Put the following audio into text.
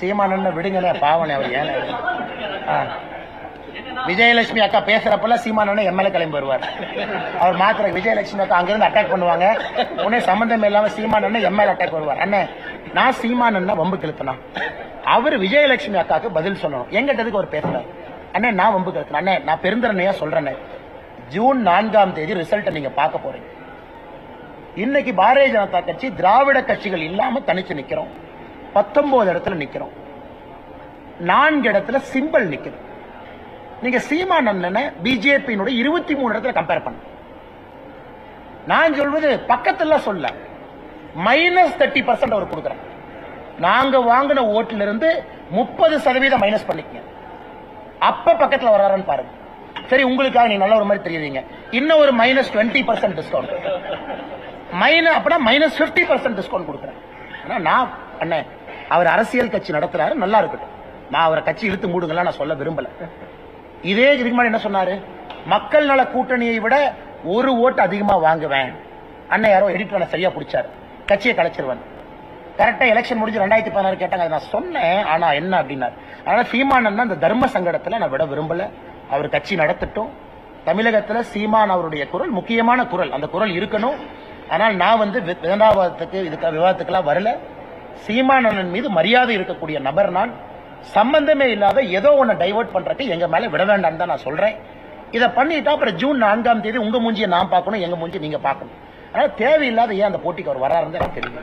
சீமானன்னு விடுங்கண்ணே பாவனே அவர் ஏன் விஜயலட்சுமி அக்கா பேசுறப்பெல்லாம் சீமானன்னு எம்எல்ஏ கிளம்பி வருவார். அவர் மாத்திர விஜயலட்சுமி அக்கா அங்கிருந்து அட்டாக் பண்ணுவாங்க. உடனே சம்பந்தம் இல்லாம சீமானன்னு எம்எல்ஏ அட்டாக் வருவார். அண்ணே நான் சீமானன்னா வம்பு கிழத்துனா அவர் விஜயலட்சுமி அக்காக்கு பதில் சொல்லணும். எங்கிட்டதுக்கு அவர் பேசுறாரு அண்ணே நான் வம்பு கிழத்தினேன் அண்ணே நான் பெருந்தரணையா சொல்றேன்னே ஜூன் நான்காம் தேதி ரிசல்ட்டை நீங்க பார்க்க போறீங்க. இன்னைக்கு பாரதிய ஜனதா கட்சி திராவிட கட்சிகள் இல்லாம தனிச்சு நிக்கிறோம். பத்தொன்பது இடத்துல நிக்கிறோம். நான்கு இடத்துல சிம்பிள் நிக்குது. நீங்க சீமான் அண்ணனை பிஜேபியினுடைய இருபத்தி மூணு இடத்துல கம்பேர் பண்ண. நான் சொல்வது பக்கத்துல சொல்ல மைனஸ் தேர்ட்டி பர்சன்ட் அவர் கொடுக்குறேன் நாங்க வாங்கின ஓட்டுல இருந்து முப்பது சதவீதம் மைனஸ் பண்ணிக்கங்க. அப்ப பக்கத்துல வர்றாருன்னு பாருங்க. சரி உங்களுக்காக நீ நல்ல ஒரு மாதிரி தெரியுதுங்க இன்னும் ஒரு minus twenty percent discount minus அப்படின்னா மைனஸ் பிப்டி பர்சன்ட் டிஸ்கவுண்ட் கொடுக்குறேன். ஆனா நான் அண்ணன் அவர் அரசியல் கட்சி நடத்துறாரு நல்லா இருக்கட்டும். நான் அவரை கட்சி இழுத்து மூடுங்களா நான் சொல்ல விரும்பல. இதே இதுக்கு முன்னாடி என்ன சொன்னாரு? மக்கள் நல கூட்டணியை விட ஒரு ஓட்டு அதிகமா வாங்குவேன். அண்ணன் யாரோ எடிட் பண்ண சரியா பிடிச்சாரு. கட்சியை கலைச்சிருவேன். கரெக்டா எலெக்ஷன் முடிஞ்சு ரெண்டாயிரத்தி பதினாறு கேட்டாங்க. அதை நான் சொன்னேன் ஆனா என்ன அப்படின்னாரு. அதனால சீமானன் அந்த தர்ம சங்கடத்துல நான் விட விரும்பல. அவர் கட்சி நடத்தட்டும். தமிழகத்துல சீமான் அவருடைய குரல் முக்கியமான குரல். அந்த குரல் இருக்கணும். ஆனால் நான் வந்து வி- விதண்டாவாதத்துக்கு இதுக்கு விவாதத்துக்கெல்லாம் வரல. சீமானன் மீது மரியாதை இருக்கக்கூடிய நபர் நான். சம்பந்தமே இல்லாத ஏதோ ஒன்று டைவர்ட் பண்றதுக்கு எங்க மேல விட வேண்டாம் தான் நான் சொல்றேன். இதை பண்ணிட்டா அப்புறம் ஜூன் நான்காம் தேதி உங்க மூஞ்சியை நான் பார்க்கணும் எங்க மூஞ்சி நீங்க பார்க்கணும். அதனால தேவையில்லாத ஏன் அந்த போட்டிக்கு அவர் வராருன்னு எனக்கு தெரியும்